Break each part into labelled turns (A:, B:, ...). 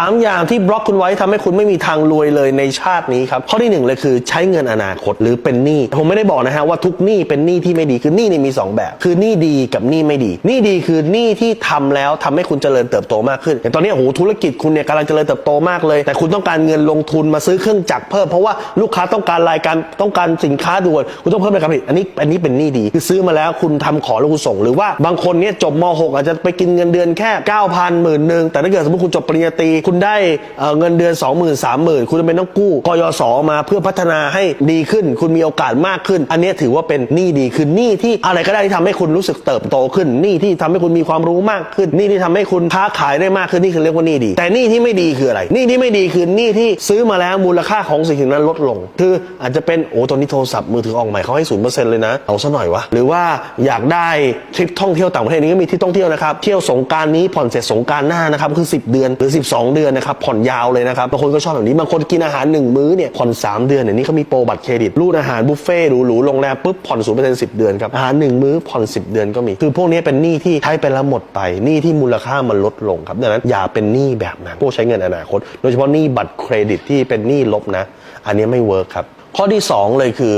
A: สามอย่างที่บล็อกคุณไว้ทำให้คุณไม่มีทางรวยเลยในชาตินี้ครับ ข้อที่หนึ่งเลยคือใช้เงินอนาคตหรือเป็นหนี้ผมไม่ได้บอกนะฮะว่าทุกหนี้เป็นหนี้ที่ไม่ดีคือหนี้นี่มีสองแบบ คือหนี้ดีกับหนี้ไม่ดีหนี้ดีคือหนี้ที่ทำแล้วทำให้คุณเจริญเติบโตมากขึ้นอย่างตอนนี้โอ้โหธุรกิจคุณเนี่ยกำลังเจริญเติบโตมากเลย แต่คุณต้องการเงินลงทุนมาซื้อเครื่องจักรเพิ่มเพราะว่าลูกค้าต้องการรายการต้องการสินค้าด่วนคุณต้องเพิ่มรายการผลิตอันนี้อันนี้เป็นหนี้ดีคือซื้อมาแล้วคุณทำขอแล้วคุณส่ง หรือว่าบางคนเนี่ยจบม .6 อาจจะไปกินเงินเดือนแค่9,000หมื่นหนึ่งแต่ถ้าเกิดสมมติคุณจบปริญญาตรีคุณได้เเงินเดือน 20,000 3 0 0 0 คุณจะเป็นต้องกู้กยศมาเพื่อพัฒนาให้ดีขึ้น คุณมีโอกาสมากขึ้น อันนี้ถือว่าเป็นหนี้ดีคือหนี้ที่อะไรก็ได้ที่ทำให้คุณรู้สึกเติบโตขึ้นหนี้ที่ทำให้คุณมีความรู้มากขึ้นหนี้ที่ทำให้คุณค้าขายได้มากขึ้นนี่คือเรียกว่าหนี้ดี แต่หนี้ที่ไม่ดีคืออะไรหนี้ที่ไม่ดีคือหนี้ที่ซื้อมาแล้วมูลค่าของสิ่งนั้นลดลง คืออาจจะเป็นโอ้ตอนนี้โทรศัพท์มือถือออกใหม่เขาให้ศูนย์เปอร์เซ็นต์เลยนะเอาซะหน่อยวะหรือว่าอยากได้ทริปท่องเที่ยวต่างประเทศนี้ก็มีที่ท่องเที่ยวนะครับเที่ยวสงการนี้ผ่อนเสร็จสงการหน้านะครับคือ 10 เดือนหรือ 12เดือนนะครับผ่อนยาวเลยนะครับบางคนก็ชอบแบบนี้บางคนกินอาหารหนึ่งมื้อเนี่ยผ่อนสามเดือนเนี่ยนี่เขามีโปรบัตรเครดิตรูดอาหารบุฟเฟ่หรูๆโรงแรมปุ๊บผ่อนศูนย์เปอร์เซ็นต์สิบเดือนครับอาหารหนึ่งมื้อผ่อน 10 เดือนก็มี คือพวกนี้เป็นหนี้ที่ใช้ไปแล้วหมดไปหนี้ที่มูลค่ามันลดลงครับดังนั้นอย่าเป็นหนี้แบบนั้นพวกใช้เงินอนาคต โดยเฉพาะหนี้บัตรเครดิตที่เป็นหนี้ลบนะ อันนี้ไม่เวิร์กครับ ข้อที่ 2 เลยคือ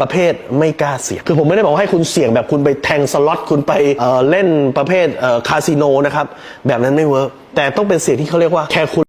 A: ประเภทไม่กล้าเสี่ยง คือผมไม่ได้บอกว่าให้คุณเสี่ยงแบบคุณไปแทงสล็อตคุณไปเอ่อเล่นประเภทเอ่อคาสิโนนะครับ แบบนั้นไม่เวิร์กแต่ต้องเป็นเสี่ยงที่เขาเรียกว่าแค่คุณ